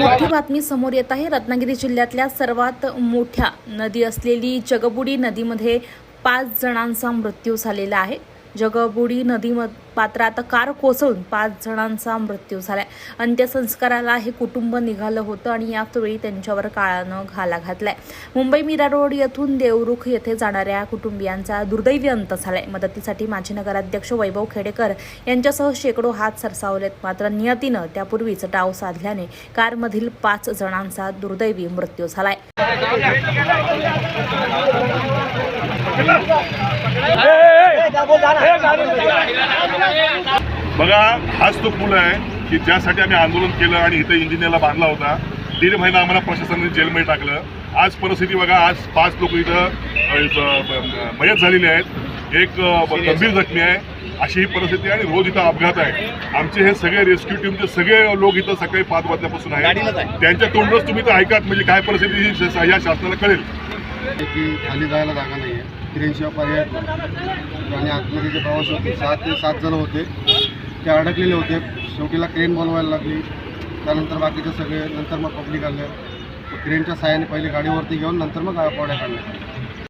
मोठी बातमी समोर येत आहे. रत्नागिरी जिल्ह्यातल्या सर्वात मोठ्या नदी असलेली जगबुडी नदीमध्ये पाच जणांचा मृत्यू झालेला आहे. जगबुडी नदी पात्रात कार कोसळून पाच जणांचा मृत्यू झालाय. अंत्यसंस्काराला हे कुटुंब निघालं होतं आणि यावेळी त्यांच्यावर काळानं घाला घातलाय. मुंबई मीरा रोड येथून देवरुख येथे जाणाऱ्या कुटुंबियांचा दुर्दैवी अंत झालाय. मदतीसाठी माजी नगराध्यक्ष वैभव खेडेकर यांच्यासह शेकडो हात सरसावलेत. मात्र नियतीनं त्यापूर्वीच डाव साधल्याने कारमधील पाच जणांचा दुर्दैवी मृत्यू झालाय. बघा हाच तो पूल आहे की ज्यासाठी आम्ही आंदोलन केलं आणि इथं इंजिनियरला बांधला होता. दीड महिना आम्हाला प्रशासनाने जेलमध्ये टाकलं. आज परिस्थिती बघा आज पाच लोक इथं इथं, मयत झालेले आहेत. एक गंभीर जखमी आहे. अशी ही परिस्थिती आहे आणि रोज इथं अपघात आहे. आमचे हे सगळे रेस्क्यू टीमचे सगळे लोक इथं सकाळी पाच वाजल्यापासून आहेत. त्यांच्या तोंडच तुम्ही तर ऐकात म्हणजे काय परिस्थिती ही या शासनाला कळेल. की खाली जायला जागा नाही आहे क्रेनशिवाय पर्याय आणि आतमध्ये जे प्रवास होते सात ते सात जण होते. ते अडकलेले होते. शेवटीला क्रेन बोलवायला लागली. त्यानंतर बाकीचे सगळे नंतर मग पब्लिक आले क्रेनच्या साहाय्याने पहिले गाडीवरती घेऊन नंतर मग पावड्या काढण्यात आल्या